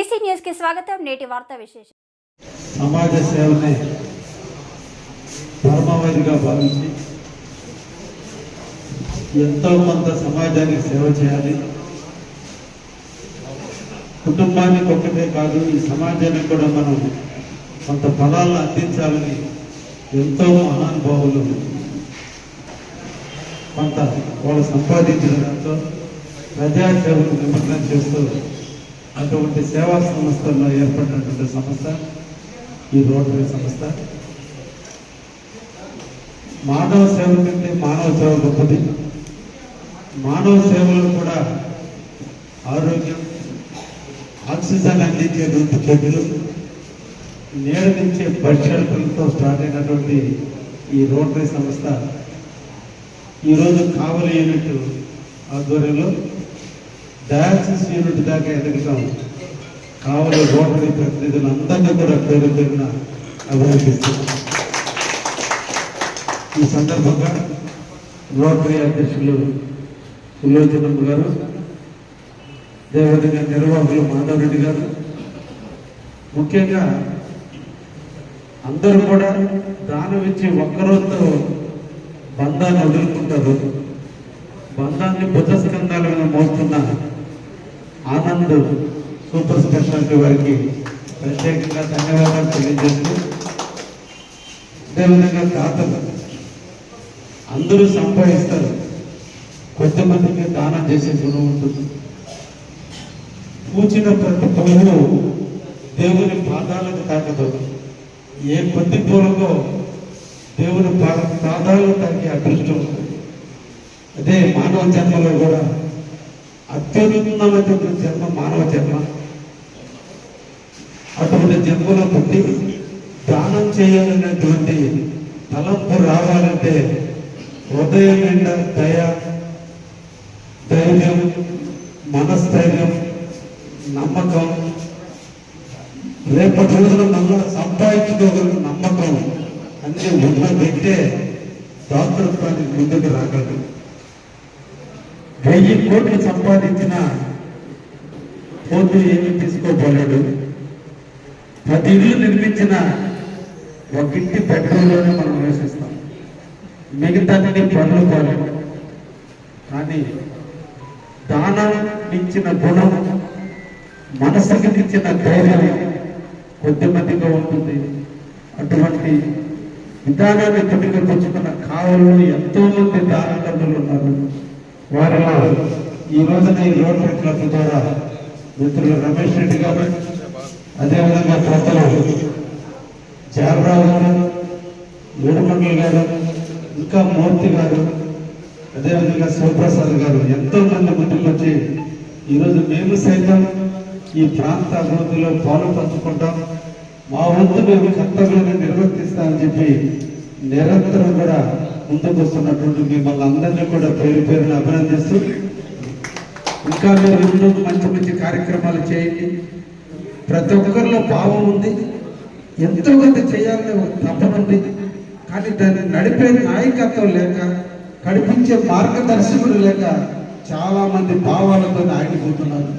BC న్యూస్కి స్వాగతం. నేటి వార్తా విశేషం. సమాజ సేవనే పరమావధిగా భావించి ఎంతో కొంత సమాజానికి సేవ చేయాలి. కుటుంబానికి ఒక్కటే కాదు ఈ సమాజానికి కూడా మనం కొంత ఫలాలను అందించాలని ఎంతో మహానుభావులు కొంత వాళ్ళు సంపాదించిన దాంతో ప్రజాసేవకు నిమగ్నం చేస్తూ అటువంటి సేవా సంస్థల్లో ఏర్పడినటువంటి సంస్థ ఈ రోటరీ సంస్థ మానవ సేవ కంటే మానవ సేవ గొప్పది. మానవ సేవలు కూడా ఆరోగ్యం ఆక్సిజన్ అందించే రెండు చెట్లు నీడనిచ్చే పరిశీలనలతో స్టార్ట్ అయినటువంటి ఈ రోటరీ సంస్థ ఈరోజు కావలి యూనిట్ ఆధ్వర్యంలో డయాలసిస్ యూనిట్ దాకా ఎదగటం కావలి రోటరీ ప్రతినిధులందరినీ కూడా పేరు పేరున అభినందిస్తున్నాం ఈ సందర్భంగా రోటరీ అధ్యక్షులు సులోచనమ్మ గారు అదేవిధంగా నిర్వాహకులు మాధవరెడ్డి గారు ముఖ్యంగా అందరూ కూడా దానం ఇచ్చి ఒక్కరోజుతో బంధాన్ని వదులుకుంటారు. బంధాన్ని బుద్ధ మోస్తున్నాను మీద సూపర్ స్పెషాలిటీ వారికి ప్రత్యేకంగా ధన్యవాదాలు తెలియజేస్తూ అదేవిధంగా దాతలు అందరూ సంపాదిస్తారు. కొంతమందికి దానం చేసే గుణం ఉంటుంది. పూచిన ప్రతి పనులు దేవుని పాదాలకు తాకదు ఏ కొద్ది పూలకో దేవుని పాద పాదాలు అదృష్టం ఉంటుంది అదే మానవ జన్మలో కూడా అత్యున్నతమైనటువంటి జన్మ మానవ జన్మ. అటువంటి జన్మలో పుట్టి దానం చేయాలనేటువంటి తలంపు రావాలంటే హృదయం నిండా దయ ధైర్యం మనస్థైర్యం నమ్మకం రేపటి రోజున మళ్ళా సంపాదించుకోగలిగిన నమ్మకం అన్నీ ఉన్న వ్యక్తే దాతృత్వానికి ముందుకు రాగలరు. వెయ్యి కోట్లు సంపాదించిన పోతూ ఏమీ తీసుకోపోలేడు ప్రతి ఇల్లు నిర్మించిన ఒక ఇంటి బెడ్రూమ్లోనే మనం నివసిస్తాం మిగతాన్ని పనులు పోలేము కానీ దానం ఇచ్చిన గుణం మనసుకి ఇచ్చిన ధైర్యం కొద్దిమందిగా ఉంటుంది. అటువంటి విధానాన్ని పుట్టుకొచ్చుకున్న కావాలని ఎంతో మంది దానకర్తలు వారిలో ఈ రోజున ఈ రోడ్డు క్లబ్ ద్వారా మిత్రులు రమేష్ రెడ్డి గారు అదేవిధంగా కొత్తలు జాబరావు గారు వేడుమండలి గారు ఇంకా మూర్తి గారు అదేవిధంగా శివప్రసాద్ గారు ఎంతో మంది ముందుకు వచ్చి ఈరోజు మేము సైతం ఈ ప్రాంత అభివృద్ధిలో పాలు పంచుకుంటాం. మా వంతు మేము కర్తవ్యాన్ని నిర్వర్తిస్తామని చెప్పి నిరంతరం కూడా ముందుకు వస్తున్నటువంటి మిమ్మల్ని అందరినీ కూడా పేరు పేరున అభినందిస్తూ ఇంకా మీరు ముందు మంచి మంచి కార్యక్రమాలు చేయండి. ప్రతి ఒక్కరిలో భావం ఉంది. ఎంతో కొంత చేయాలని ఒక తపన ఉంది. కానీ దాన్ని నడిపే నాయకత్వం లేక నడిపించే మార్గదర్శకుడు లేక చాలామంది భావాలతో ఆగిపోతున్నారు.